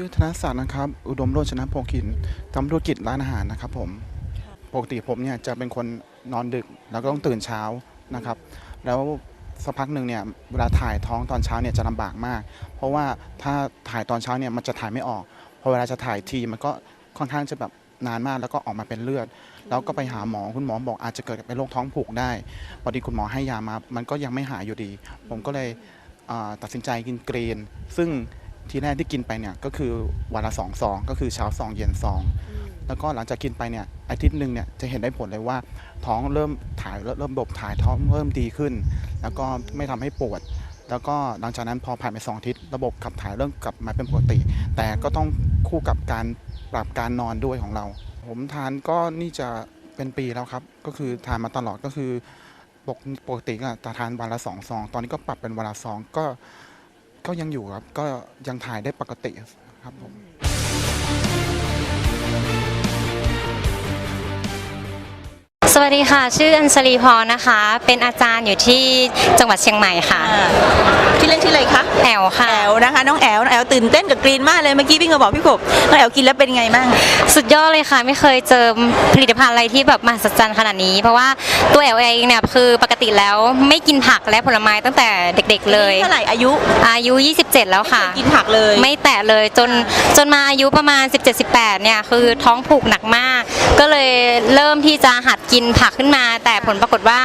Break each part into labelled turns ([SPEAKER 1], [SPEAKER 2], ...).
[SPEAKER 1] ณศาสตร์นะครับ อุดมโรจนพงศ์ขินทำธุรกิจร้านอาหารนะครับผมปกติผมเนี่ยจะเป็นคนนอนดึกแล้วก็ต้องตื่นเช้านะครับ แล้วสักพักหนึ่งเนี่ยเวลาถ่ายท้องตอนเช้าเนี่ยจะลำบากมาก เพราะว่าถ้าถ่ายตอนเช้าเนี่ยมันจะถ่ายไม่ออกพอเวลาจะถ่ายทีมันก็ค่อนข้างจะแบบนานมากแล้วก็ออกมาเป็นเลือด แล้วก็ไปหาหมอคุณหมอบอกอาจจะเกิดเป็นโรคท้องผูกได้พอดีคุณหมอให้ยามา มันก็ยังไม่หายอยู่ดี ผมก็เลยอ่าตัดสินใจกินกรีนซึ่ง ทีแรกที่กินไปเนี่ยก็คือวันละสองซองก็คือเช้าซองเย็นซอง แล้วก็หลังจากกินไปเนี่ยอาทิตย์หนึ่งเนี่ยจะเห็นได้ผลเลยว่า ท้องเริ่มถ่ายเริ่มบบถ่ายท้องเริ่มดีขึ้น แล้วก็ไม่ทำให้ปวด แล้วก็หลังจากนั้นพอผ่านไปสองอาทิตย์ระบบขับถ่ายเริ่มกลับมาเป็นปกติ แต่ก็ต้องคู่กับการปรับการนอนด้วยของเรา ผมทานก็นี่จะเป็นปีแล้วครับ ก็คือทานมาตลอดก็คือปกปกติก็จะทานวันละสองซอง ตอนนี้ก็ปรับเป็นวันละซองก็ ก็ยังอยู่ครับ ก็ยังถ่ายได้ปกติครับผม
[SPEAKER 2] สวัสดีค่ะ ชื่ออัญชลีพรนะคะ เป็นอาจารย์อยู่ที่จังหวัดเชียงใหม่ค่ะ
[SPEAKER 3] อ่าที่อเล่นที่ออะไรคะ
[SPEAKER 2] แอลค่ะ
[SPEAKER 3] แอลนะคะ น้องแอลน้องแอลตื่นเต้นกับกรีนมากเลยเมื่อกี้พี่ก็บอกพี่กบน้องแอลกินแล้วเป็นไงบ้าง
[SPEAKER 2] สุดยอดเลยค่ะ ไม่เคยเจอผลิตภัณฑ์อะไรที่แบบมหัศจรรย์ขนาดนี้ เพราะว่าตัวแอลเองเนี่ยคือปกติแล้วไม่กินผักและผลไม้ตั้งแต่เด็ก ๆ เลย
[SPEAKER 3] เท่าไหร่อายุ
[SPEAKER 2] อายุ 27 แล้วค่ะ
[SPEAKER 3] กินผักเลย
[SPEAKER 2] ไม่แตะเลยจนจนมาอายุประมาณ 17-18เนี่ยคือท้องผูกหนักมาก ก็เลยเริ่มที่จะหัดกินผักขึ้นมา แต่ผลปรากฏว่า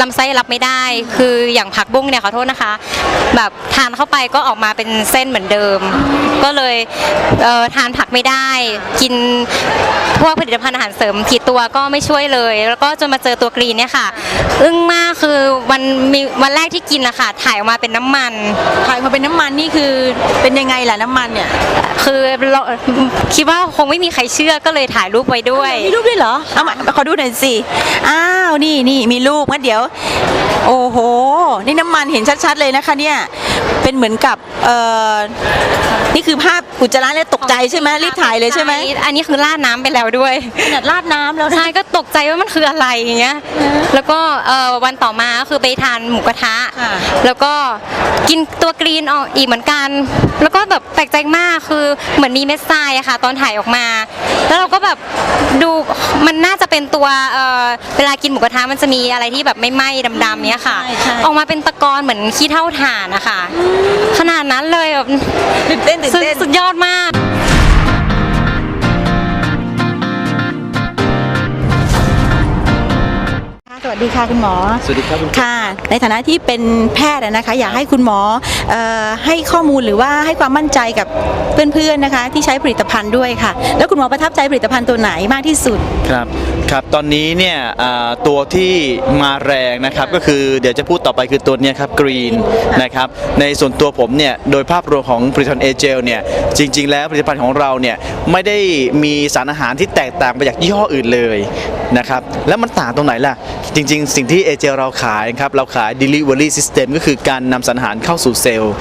[SPEAKER 2] ลำไส้รับไม่ได้ คืออย่างผักบุ้งเนี่ยขอโทษนะคะ แบบทานเข้าไปก็ออกมาเป็นเส้นเหมือนเดิม ก็เลยเอ่อทานผักไม่ได้ กินพวกผลิตภัณฑ์อาหารเสริมกี่ตัวก็ไม่ช่วยเลย แล้วก็จนมาเจอตัวกรีนเนี่ยค่ะอึ้งมากคือวันมีวันแรกที่กินอะค่ะถ่ายออกมาเป็นน้ำมัน
[SPEAKER 3] ถ่ายมาเป็นน้ำมันนี่คือเป็นยังไงล่ะน้ำมันเนี่ย
[SPEAKER 2] คือเราคิดว่าคงไม่มีใครเชื่อก็เลยถ่ายรูปไว้ด้วย
[SPEAKER 3] มีรูปด้วยเหรอเอามาขอดูหน่อยสิอ้าวนี่นี่มีรูปงั้นเดี๋ยว โอ้โห นี่น้ำมันเห็นชัดๆเลยนะคะเนี่ย เป็นเหมือนกับเอ่อนี่คือภาพ อุจจาระแล้วตกใจใช่ไหมรีบถ่ายเลยใช่ไหม
[SPEAKER 2] อันนี้คือราดน้ำไปแล้วด้วย
[SPEAKER 3] ขนาดราดน้ำแล้วนะ
[SPEAKER 2] ใช่ก็ตกใจว่ามันคืออะไรอย่างเงี้ย แล้วก็เอ่อวันต่อมาก็คือไปทานหมูกระทะ
[SPEAKER 3] ค่ะ
[SPEAKER 2] แล้วก็กินตัวกรีนออกอีกเหมือนกัน แล้วก็แบบแปลกใจมากคือเหมือนมีเม็ดทรายอะค่ะ ตอนถ่ายออกมา แล้วเราก็แบบดูมันน่าจะเป็นตัวเอ่อเวลากินหมูกระทะมันจะมีอะไรที่แบบไม่ไหม้ดำๆเนี้ยค่ะ
[SPEAKER 3] ใช่ใช่
[SPEAKER 2] ออกมาเป็นตะกอนเหมือนขี้เท่าถ่านนะคะขนาดนั้นเลยแบบ
[SPEAKER 3] ตื่นเต้นตื่น
[SPEAKER 2] สุด
[SPEAKER 3] เต้น
[SPEAKER 2] สุดยออดมาก
[SPEAKER 3] วัสดีค่ะคุณหมอ
[SPEAKER 1] สวัสดีครับคุณ
[SPEAKER 3] ค่ะ ในฐานะที่เป็นแพทย์อะนะคะ อยากให้คุณหมอเอ่อให้ข้อมูลหรือว่าให้ความมั่นใจกับเพื่อนๆนะคะ ที่ใช้ผลิตภัณฑ์ด้วยค่ะ แล้วคุณหมอประทับใจผลิตภัณฑ์ตัวไหนมากที่สุด
[SPEAKER 4] ครับครับตอนนี้เนี่ยอ่าตัวที่มาแรงนะครับก็คือเดี๋ยวจะพูดต่อไปคือตัวเนี้ยครับกรีนนะครับในส่วนตัวผมเนี่ยโดยภาพรวมของผลิตภัณฑ์เอเจลเนี่ยจริง ๆ แล้วผลิตภัณฑ์ของเราเนี่ยไม่ได้มีสารอาหารที่แตกต่างไปจากยี่ห้ออื่นเลยนะครับแล้วมันต่างตรงไหนล่ะจริง ๆ สิ่งที่เอเจลเราขายครับเราขาย delivery system ก็คือการนำสารอาหารเข้าสู่เซลล์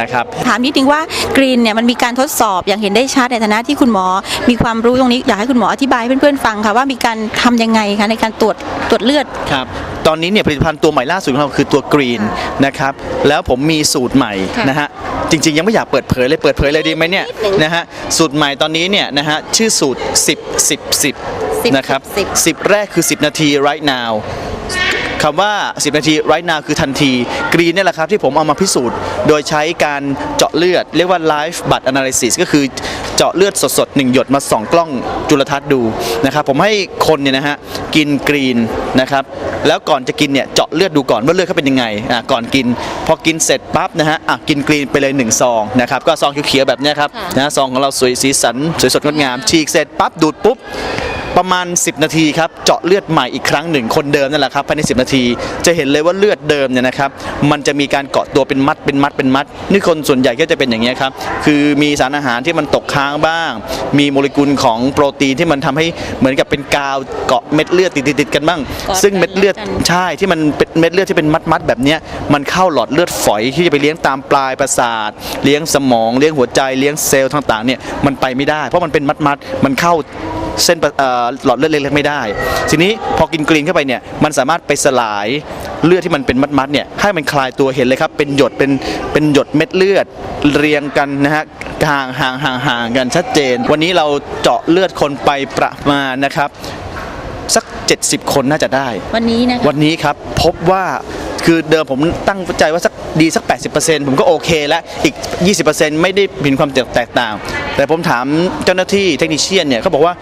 [SPEAKER 4] นะครับ
[SPEAKER 3] ถามนิดนึงว่ากรีนเนี่ยมันมีการทดสอบอย่างเห็นได้ชัดในฐานะที่คุณหมอ มีความรู้ตรงนี้ อยากให้คุณหมออธิบายให้เพื่อนๆฟังค่ะว่ามีการทำยังไงคะในการตรวจตรวจเลือด
[SPEAKER 4] ครับตอนนี้เนี่ยผลิตภัณฑ์ตัวใหม่ล่าสุดของเราคือตัวกรีนนะครับแล้วผมมีสูตรใหม่
[SPEAKER 2] ค่ะ
[SPEAKER 4] นะฮะจริงๆ ยังไม่อยากเปิดเผยเลยเปิดเผยเลยดีไหมเนี่ยนะฮะสูตรใหม่ตอนนี้เนี่ยนะฮะชื่อสูตร 10 10 10 นะครับ
[SPEAKER 2] 10
[SPEAKER 4] 10 แรกคือ 10 นาที right now คำว่า 10 นาที right now คือทันที กรีนเนี่ยแหละครับที่ผมเอามาพิสูจน์ โดยใช้การเจาะเลือด เรียกว่า live blood analysis ก็คือเจาะเลือดสดๆ1หยดมาส่องกล้องจุลทรรศน์ดูนะครับ ผมให้คนเนี่ยนะฮะกินกรีนนะครับ แล้วก่อนจะกินเนี่ยเจาะเลือดดูก่อนว่าเลือดเขาเป็นยังไงอะก่อนกิน พอกินเสร็จปั๊บนะฮะอะกินกรีนไปเลย 1 ซองนะครับก็ซองเขียวๆแบบเนี้ยครับ
[SPEAKER 2] ค่ะ
[SPEAKER 4] นะฮะซองของเราสวยสีสันสวยสดงดงามฉีกเสร็จปั๊บดูดปุ๊บ ประมาณ 10 นาทีครับเจาะเลือดใหม่อีกครั้งหนึ่งคนเดิมนั่นแหละครับภายใน 10 นาที จะเห็นเลยว่าเลือดเดิมเนี่ยนะครับมันจะมีการเกาะตัวเป็นมัดเป็นมัดเป็นมัด นี่คนส่วนใหญ่ก็จะเป็นอย่างนี้ยครับคือมีสารอาหารที่มันตกค้างบ้าง มีโมเลกุลของโปรตีนที่มันทำให้เหมือนกับเป็นกาวเกาะเม็ดเลือดติดๆกันบ้าง
[SPEAKER 3] เกาะ
[SPEAKER 4] ซึ่งเม็ดเลือด
[SPEAKER 3] กัน
[SPEAKER 4] ใช่ที่มันเป็นเม็ดเลือดที่เป็นมัดๆแบบเนี้ยมันเข้าหลอดเลือดฝอยที่จะไปเลี้ยงตามปลายประสาท เลี้ยงสมองเลี้ยงหัวใจเลี้ยงเซลล์ต่างๆเนี่ยมันไปไม่ได้ เพราะมันเป็นมัดๆมันเข้า เส้นประเอ่อหลอดเลือดเล็กๆไม่ได้ ทีนี้พอกินกรีนเข้าไปเนี่ยมันสามารถไปสลายเลือดที่มันเป็นมัดๆเนี่ยให้มันคลายตัวเห็นเลยครับเป็นหยดเป็นเป็นหยดเม็ดเลือดเรียงกันนะฮะห่างห่างห่างห่างกันชัดเจน วันนี้เราเจาะเลือดคนไปประมาณนะครับ สัก 70 คนน่าจะได้
[SPEAKER 3] วันนี้นะคะ
[SPEAKER 4] วันนี้ครับพบว่า คือเดิมผมตั้งใจว่าสักดีสัก 80%ผมก็โอเคแล้วอีก 20%ไม่ได้เห็นความแตกต่าง แต่ผมถามเจ้าหน้าที่เทคนิชเชียนเนี่ยเขาบอกว่า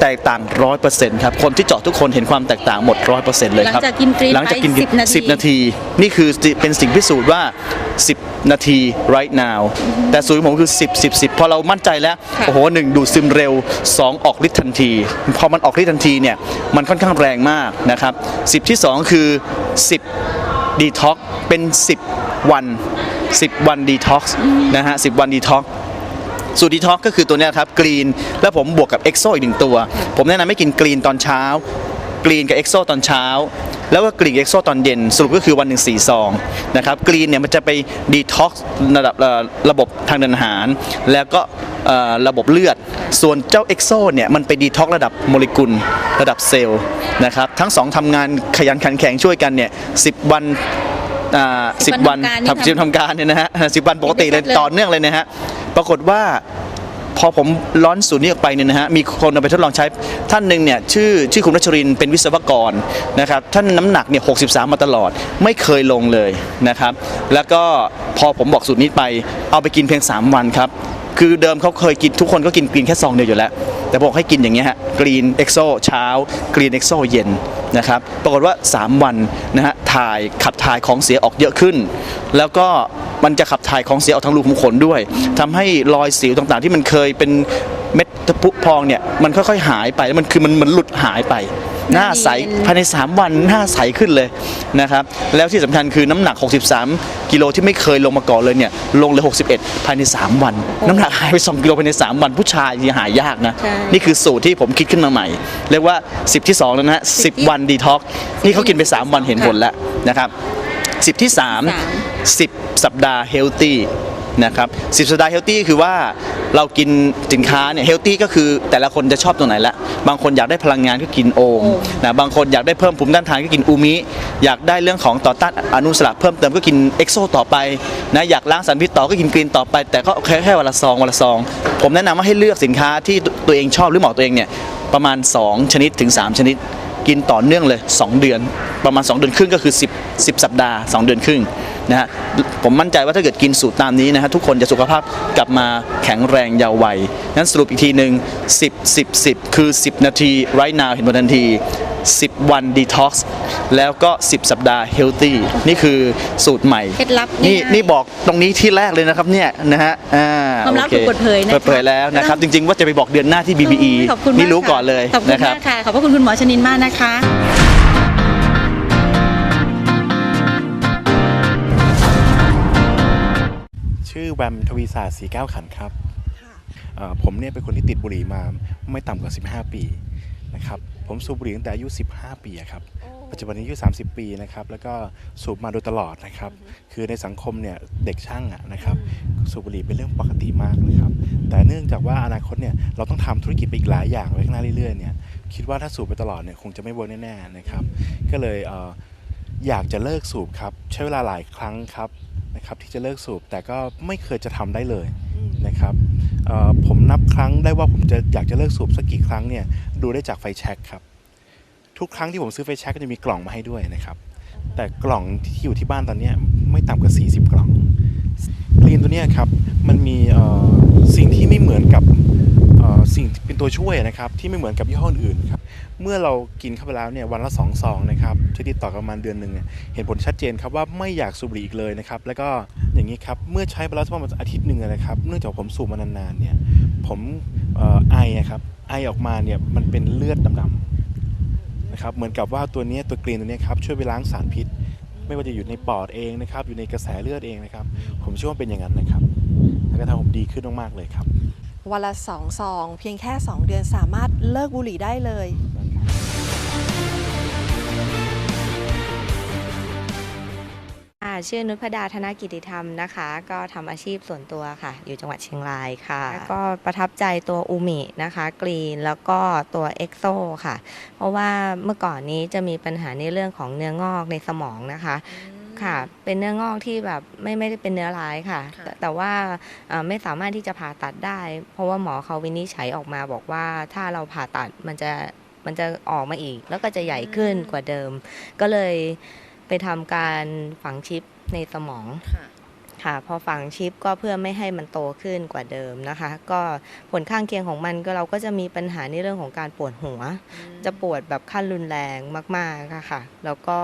[SPEAKER 4] แตกต่าง 100%ครับ คนที่เจาะทุกคนเห็นความแตกต่างหมด 100%เลยครับ
[SPEAKER 3] หลังจากกินกรีน
[SPEAKER 4] หลังจากกิน
[SPEAKER 3] ไป10นาที
[SPEAKER 4] 10 นาที นี่คือเป็นสิ่งพิสูจน์ว่า 10 นาที right now แต่สูตรของผมคือ 10 10 10 พอเรามั่นใจแล้ว โอ้โหหนึ่งดูดซึมเร็ว 2 ออกฤทธิ์ทันที พอมันออกฤทธิ์ทันทีเนี่ย มันค่อนข้างแรงมากนะครับ 10 ที่ 2 คือ 10 ดีท็อกเป็น 10 วัน 10 วันดีท็อกนะฮะ10 วันดีท็อกสูตรดีท็อกก็คือตัวเนี้ยครับกรีนแล้วผมบวกกับเอ็กโซอีกหนึ่งตัว ผมแนะนำให้กินกรีนตอนเช้ากรีนกับเอ็กโซตอนเช้า แล้วก็กรีนเอ็กโซตอนเย็นสรุปก็คือวันหนึ่งสี่ซองนะครับกรีนเนี่ยมันจะไปดีท็อกระดับเอ่อระบบทางเดินอาหาร แล้วก็เอ่อระบบเลือด ส่วนเจ้าเอ็กโซเนี่ยมันไปดีท็อกระดับโมเลกุลระดับเซลล์นะครับทั้งสองทำงานขยันขันแข็งช่วยกันเนี่ยสิวันสิบ
[SPEAKER 3] 10
[SPEAKER 4] วัน
[SPEAKER 3] ทำการนี่
[SPEAKER 4] ทำทำการเนี่ยนะฮะสิบวันปกติเลย
[SPEAKER 3] เห็นได้ชัดเลย
[SPEAKER 4] ต่อเนื่องเลยนะฮะปรากฏว่า พอผมล้อนสูตรนี้ออกไปเนี่ยนะฮะมีคนเอาไปทดลองใช้ท่านหนึ่งเนี่ยชื่อชื่อคุณรัชรินเป็นวิศวกรนะครับท่านน้ำหนักเนี่ยหกมาตลอด ไม่เคยลงเลยนะครับ แล้วก็พอผมบอกสูตรนี้ไปเอาไปกินเพียง 3 วันครับ คือเดิมเขาเคยกินทุกคนก็กินกรีนแค่ซองเดียวอยู่แล้ว แต่บอกให้กินอย่างเงี้ยฮะกรีนเอ็กโซเช้ากรีนเอ็กโซเย็นนะครับปรากฏว่า 3 วันนะฮะถ่ายขับถ่ายของเสียออกเยอะขึ้น แล้วก็มันจะขับถ่ายของเสียออกทางรูขุมขนด้วยทำให้รอยสิวต่างๆ ที่มันเคยเป็นเม็ดตะปุพองเนี่ยมันค่อยๆหายไปแล้วมันคือมันมือนหลุดหายไป หน้าใสภายใน 3 วันหน้าใสขึ้นเลยนะครับแล้วที่สำคัญคือน้ำหนัก 63 กิโลที่ไม่เคยลงมาก่อนเลยเนี่ยลงเลย 61 ภายใน 3 วัน น้ำหนักหายไป 2 กิโลภายใน 3 วันผู้ชายที่หายากนะ
[SPEAKER 3] ใช่
[SPEAKER 4] นี่คือสูตรที่ผมคิดขึ้นมาใหม่ เรียกว่า 10 ที่ 2 แล้วนะฮะ10 วันดีท็อกนี่เขากินไป 3 วันเห็นผลแล้วนะครับ10 ที่ 3 10 สัปดาห์เฮลตี้ นะครับ10สัปดาห์เฮลตี้คือว่าเรากินสินค้าเนี่ยเฮลตี้ก็คือแต่ละคนจะชอบตัวไหนละ บางคนอยากได้พลังงานก็กินโอมนะบางคนอยากได้เพิ่มภูมิต้านทานก็กินอูมิ อยากได้เรื่องของต่อต้านอนุมูลอิสระเพิ่มเติมก็กินเอ็กโซต่อไปนะอยากล้างสารพิษต่อก็กินกรีนต่อไป แต่ก็แค่แค่วันละซองวันละซอง ผมแนะนำว่าให้เลือกสินค้าที่ตัวเองชอบหรือเหมาะตัวเองเนี่ยประมาณ 2 ชนิดถึง 3 ชนิด กินต่อเนื่องเลย 2 เดือน ประมาณ 2 เดือนครึ่งก็คือ 10 10 สัปดาห์ 2 เดือนครึ่ง นะฮะผมมั่นใจว่าถ้าเกิดกินสูตรตามนี้นะฮะทุกคนจะสุขภาพกลับมาแข็งแรงยาววัยนั้นสรุปอีกทีหนึ่ง10 10 10 คือ 10 นาที right now เห็นผลทันที 10 วัน detox แล้วก็ 10 สัปดาห์ healthy นี่คือสูตรใหม่
[SPEAKER 3] เคล็ดลับ
[SPEAKER 4] นี่
[SPEAKER 3] ง่ายๆ
[SPEAKER 4] นี่บอกตรงนี้ที่แรกเลยนะครับเนี่ยนะฮะอ่า
[SPEAKER 3] ความลับ
[SPEAKER 4] โอ
[SPEAKER 3] ถูกเปิดเผยนะคะ
[SPEAKER 4] เปิดเผยแล้วนะครับจริงๆว่าจะไปบอกเดือนหน้าที่ BBE
[SPEAKER 3] ขอบคุณมาก
[SPEAKER 4] นี่รู้
[SPEAKER 3] ค่ะ
[SPEAKER 4] ก่อนเลย
[SPEAKER 3] ขอบคุณ
[SPEAKER 4] นะครับ
[SPEAKER 3] มากค่ะ ขอบพระคุณคุณหมอชนินมากนะคะ
[SPEAKER 5] อแวมทวีศาสตร์สีแก้วขันครับเอ่อผมเนี่ยเป็นคนที่ติดบุหรี่มาไม่ต่ำกว่า 15 ปีนะครับผมสูบบุหรี่ตั้งแต่อายุ 15 ปีอะครับปัจจุบันนี้อายุ 30 ปีนะครับแล้วก็สูบมาโดยตลอดนะครับคือในสังคมเนี่ยเด็กช่างอะนะครับสูบบุหรี่เป็นเรื่องปกติมากนะครับแต่เนื่องจากว่าอนาคตเนี่ยเราต้องทำธุรกิจไปอีกหลายอย่างไว้ข้างหน้าเรื่อยๆเนี่ยคิดว่าถ้าสูบไปตลอดเนี่ยคงจะไม่เวิร์กแน่ๆนะครับก็เลยเอ่ออยากจะเลิกสูบครับใช้เวลาหลายครั้งครับ นะครับที่จะเลิกสูบแต่ก็ไม่เคยจะทำได้เลยนะครับเอ่อผมนับครั้งได้ว่าผมจะอยากจะเลิกสูบสักกี่ครั้งเนี่ยดูได้จากไฟแช็กครับทุกครั้งที่ผมซื้อไฟแช็กก็จะมีกล่องมาให้ด้วยนะครับแต่กล่องที่อยู่ที่บ้านตอนเนี้ยไม่ต่ำกว่า 40 กล่องกรีนตัวเนี้ยครับมันมีเอ่อสิ่งที่ไม่เหมือนกับเอ่อ สิ่งเป็นตัวช่วยนะครับที่ไม่เหมือนกับยี่ห้ออื่นครับเมื่อเรากินเข้าไปแล้วเนี่ยวันละสองซองนะครับจะติดต่อกันประมาณเดือนหนึ่งเห็นผลชัดเจนครับว่าไม่อยากสูบบุหรี่อีกเลยนะครับแล้วก็อย่างนี้ครับเมื่อใช้ไปแล้วประมาณอาทิตย์หนึ่งนะครับเนื่องจากผมสูบมานานๆเนี่ยผมไออะครับไอออกมาเนี่ยมันเป็นเลือดดำๆนะครับเหมือนกับว่าตัวนี้ตัวกรีนตัวนี้ครับช่วยไปล้างสารพิษ ไม่ว่าจะอยู่ในปอดเองนะครับอยู่ในกระแสเลือดเองนะครับผมเชื่อว่าเป็นอย่างนั้นนะครับแล้วก็ทำผมดีขึ้นมากๆเลยครับ
[SPEAKER 6] วันละสองซอง เพียงแค่ 2 เดือนสามารถเลิกบุหรี่ได้เลย
[SPEAKER 7] อ่าชื่อนุชพดาธนกิติธรรมนะคะ ก็ทำอาชีพส่วนตัวค่ะ อยู่จังหวัดเชียงรายค่ะ ก็ประทับใจตัวอูมินะคะกรีนแล้วก็ตัวเอ็กโซค่ะ เพราะว่าเมื่อก่อนนี้จะมีปัญหาในเรื่องของเนื้องอกในสมองนะคะ ค่ะ เป็นเนื้องอกที่แบบไม่ไม่ได้เป็นเนื้อร้ายค่ะ แต่แต่ว่าเอ่อไม่สามารถที่จะผ่าตัดได้ เพราะว่าหมอเขาวินิจฉัยออกมาบอกว่าถ้าเราผ่าตัดมันจะมันจะออกมาอีก แล้วก็จะใหญ่ขึ้นกว่าเดิม ก็เลยไปทำการฝังชิปในสมอง ค่ะพอฝังชิปก็เพื่อไม่ให้มันโตขึ้นกว่าเดิมนะคะ ก็ผลข้างเคียงของมันก็เราก็จะมีปัญหาในเรื่องของการปวดหัว จะปวดแบบขั้นรุนแรงมากๆอะค่ะ แล้วก็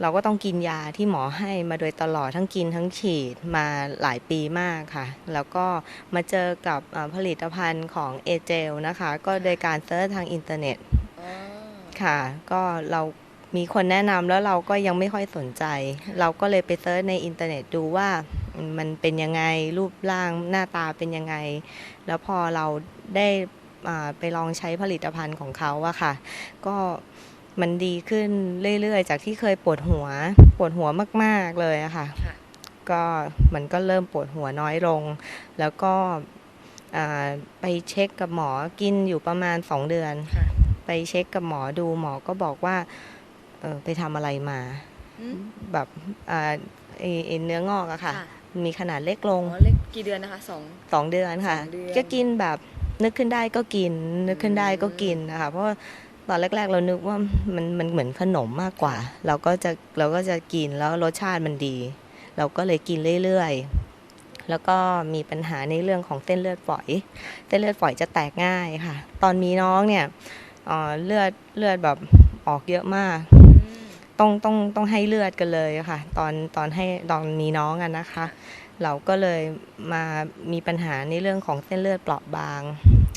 [SPEAKER 7] เราก็ต้องกินยาที่หมอให้มาโดยตลอดทั้งกินทั้งฉีดมาหลายปีมากค่ะ แล้วก็มาเจอกับเอ่อผลิตภัณฑ์ของเอเจลนะคะ ก็โดยการเซิร์ชทางอินเทอร์เน็ตค่ะ ก็เรามีคนแนะนำแล้วเราก็ยังไม่ค่อยสนใจ เราก็เลยไปเซิร์ชในอินเทอร์เน็ตดูว่ามันเป็นยังไงรูปร่างหน้าตาเป็นยังไง แล้วพอเราได้อ่าไปลองใช้ผลิตภัณฑ์ของเขาอะค่ะ ก็ มันดีขึ้นเรื่อยๆ จากที่เคยปวดหัว ปวดหัวมากๆเลยอะค่ะ ก็มันก็เริ่มปวดหัวน้อยลง แล้วก็อ่าไปเช็คกับหมอกินอยู่ประมาณสองเดือน ไปเช็คกับหมอดูหมอก็บอกว่าเออไปทำอะไรมา แบบอ่าไอ้ไอ้เนื้องอกอะค่ะ มีขนาดเล็กลง
[SPEAKER 8] อ๋อเล็กกี่เดือนนะคะสอง
[SPEAKER 7] สองเดือนค่ะ
[SPEAKER 8] สองเดือน
[SPEAKER 7] ก็กินแบบนึกขึ้นได้ก็กิน นึกขึ้นได้ก็กินนะคะเพราะว่า ตอนแรก ๆ เรานึกว่ามันมันเหมือนขนมมากกว่า เราก็จะเราก็จะกินแล้วรสชาติมันดี เราก็เลยกินเรื่อยๆ แล้วก็มีปัญหาในเรื่องของเส้นเลือดฝอย เส้นเลือดฝอยจะแตกง่ายค่ะ ตอนมีน้องเนี่ยเเลือดเลือดแบบออกเยอะมากต้องต้องต้องให้เลือดกันเลยค่ะ ตอนตอนให้ตอนมีน้องอะนะคะ เราก็เลยมามีปัญหาในเรื่องของเส้นเลือดเปราะบาง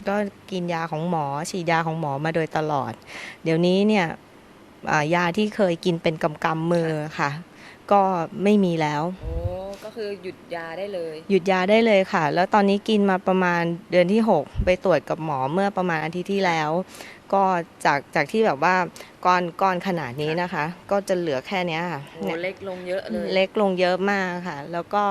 [SPEAKER 7] ก็กินยาของหมอ ฉีดยาของหมอมาโดยตลอด เดี๋ยวนี้เนี่ยอ่ายาที่เคยกินเป็นกำกำมือค่ะ ก็ไม่มีแล้ว
[SPEAKER 8] โอ้ก็คือหยุดยาได้เลย
[SPEAKER 7] หยุดยาได้เลยค่ะ แล้วตอนนี้กินมาประมาณเดือนที่ 6 ไปตรวจกับหมอเมื่อประมาณอาทิตย์ที่แล้ว ก็จากจากที่แบบว่าก้อนก้อนขนาดนี้นะคะ ก็จะเหลือแค่เนี้ยค่ะ
[SPEAKER 8] โอ้
[SPEAKER 7] เนี่ย
[SPEAKER 8] เล็กลงเยอะเลย
[SPEAKER 7] เล็กลงเยอะมากค่ะ แล้วก็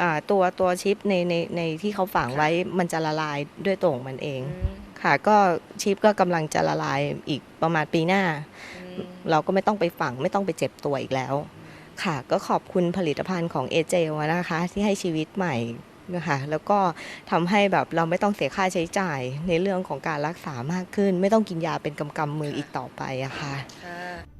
[SPEAKER 7] อ่าตัวตัวชิปในในในที่เขาฝังไว้มันจะละลายด้วยตัวของมันเอง
[SPEAKER 8] อืม
[SPEAKER 7] ค่ะ ก็ชิปก็กำลังจะละลายอีกประมาณปีหน้า
[SPEAKER 8] อืม
[SPEAKER 7] เราก็ไม่ต้องไปฝังไม่ต้องไปเจ็บตัวอีกแล้ว ค่ะ ก็ขอบคุณผลิตภัณฑ์ของเอเจลนะคะ ที่ให้ชีวิตใหม่ นะคะแล้วก็ทำให้แบบเราไม่ต้องเสียค่าใช้จ่ายในเรื่องของการรักษามากขึ้น ไม่ต้องกินยาเป็นกำกำมืออีกต่อไปอะคะ
[SPEAKER 8] ค่ะ